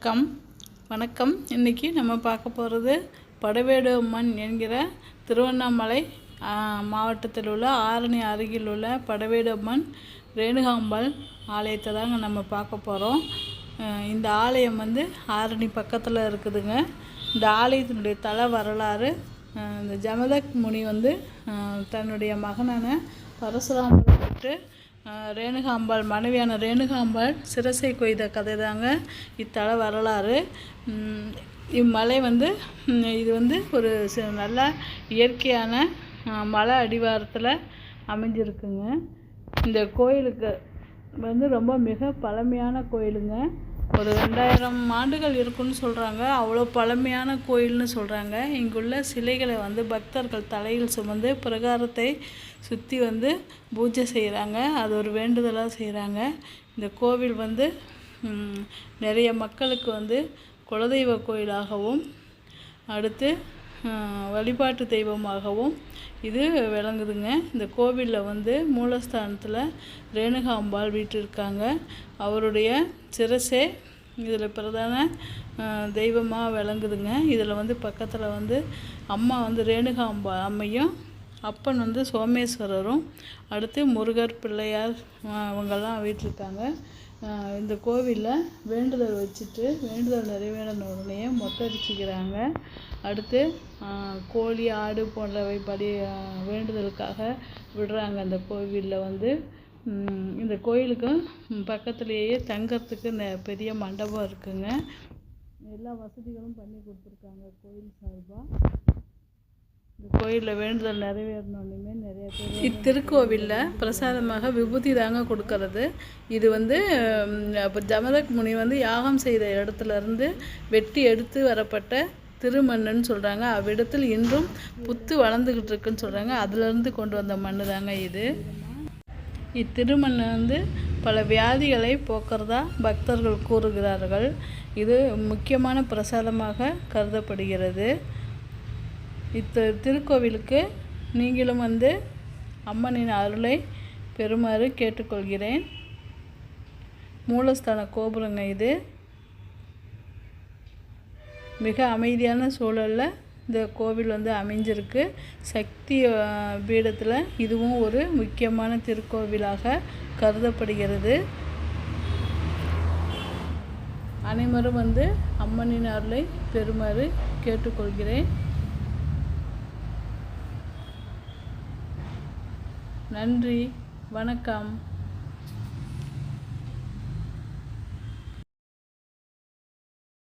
வணக்கம். வணக்கம். இன்றைக்கி நம்ம பார்க்க போகிறது படவேடு அம்மன் என்கிற திருவண்ணாமலை மாவட்டத்தில் உள்ள ஆரணி அருகில் உள்ள படவேடு அம்மன் ரேணுகாம்பாள் ஆலயத்தை தாங்க நம்ம பார்க்க போகிறோம் இந்த ஆலயம் வந்து ஆரணி பக்கத்தில் இருக்குதுங்க. இந்த ஆலயத்தினுடைய தல வரலாறு இந்த ஜமதக் முனி வந்து தன்னுடைய மகனான பரசுராமரை விட்டு ரேணுகாம்பாள் மனைவியான ரேணுகாம்பாள் சிரசை கொய்த கதை தாங்க இத்தல வரலாறு. இம்மலை வந்து இது வந்து ஒரு நல்ல இயற்கையான மலை அடிவாரத்தில் அமைஞ்சிருக்குங்க. இந்த கோயிலுக்கு வந்து ரொம்ப மிக பழமையான கோயிலுங்க. ஒரு ரெண்டாயிரம் ஆண்டுகள் இருக்குன்னு சொல்கிறாங்க அவ்வளோ பழமையான கோயில்னு சொல்கிறாங்க இங்குள்ள சிலைகளை வந்து பக்தர்கள் தலையில் சுமந்து பிரகாரத்தை சுற்றி வந்து பூஜை செய்கிறாங்க அது ஒரு வேண்டுதலாக செய்கிறாங்க இந்த கோவில் வந்து நிறைய மக்களுக்கு வந்து குலதெய்வ கோயிலாகவும் அடுத்து வழிபாட்டு தெய்வமாகவும் இது விளங்குதுங்க. இந்த கோவிலில் வந்து மூலஸ்தானத்தில் ரேணுகாம்பாள் இருக்காங்க அவருடைய சிரசே இதில் பிரதான தெய்வமாக விளங்குதுங்க. இதில் வந்து பக்கத்தில் வந்து அம்மா வந்து ரேணுகாம்பா அம்மையும் அப்பன் வந்து சோமேஸ்வரரும் அடுத்து முருகர் பிள்ளையார் அவங்கெல்லாம் வீட்டிருக்காங்க. இந்த கோவிலில் வேண்டுதல் வச்சுட்டு வேண்டுதல் நிறைவேறின உடனே மொட்டை அடிச்சுக்கிறாங்க. அடுத்து கோழி ஆடு போன்றவை படி வேண்டுதலுக்காக விடுறாங்க அந்த கோவிலில் வந்து. இந்த கோயிலுக்கு பக்கத்துலேயே தங்கறதுக்கு நெ பெரிய மண்டபம் இருக்குங்க. எல்லா வசதிகளும் பண்ணி கொடுத்துருக்காங்க கோயில் சார்பாக இந்த கோயிலில் வேண்டுதல் நிறைவேறணுமே நிறைய பேர் இத்திருக்கோவிலில் பிரசாதமாக விபூதி தாங்க கொடுக்கறது. இது வந்து அப்போ ஜமதக் முனி வந்து யாகம் செய்த இடத்துலருந்து வெட்டி எடுத்து வரப்பட்ட திருமண்ணுன்னு சொல்கிறாங்க அவ்விடத்தில் இன்றும் புத்து வளர்ந்துக்கிட்டு இருக்குன்னு சொல்கிறாங்க அதுலேருந்து கொண்டு வந்த மண்ணு தாங்க இது. இத்திருமண் வந்து பல வியாதிகளை போக்குறதா பக்தர்கள் கூறுகிறார்கள். இது முக்கியமான பிரசாதமாக கருதப்படுகிறது. இத்த திருக்கோவிலுக்கு நீங்களும் வந்து அம்மனின் அருளை பெறுமாறு கேட்டுக்கொள்கிறேன். மூலஸ்தான கோபுரங்க இது. மிக அமைதியான சூழலில் இந்த கோவில் வந்து அமைஞ்சிருக்கு. சக்தி பீடத்தில் இதுவும் ஒரு முக்கியமான திருக்கோவிலாக கருதப்படுகிறது. அனைவரும் வந்து அம்மனின் அருளை பெறுமாறு கேட்டுக்கொள்கிறேன். நன்றி. வணக்கம்.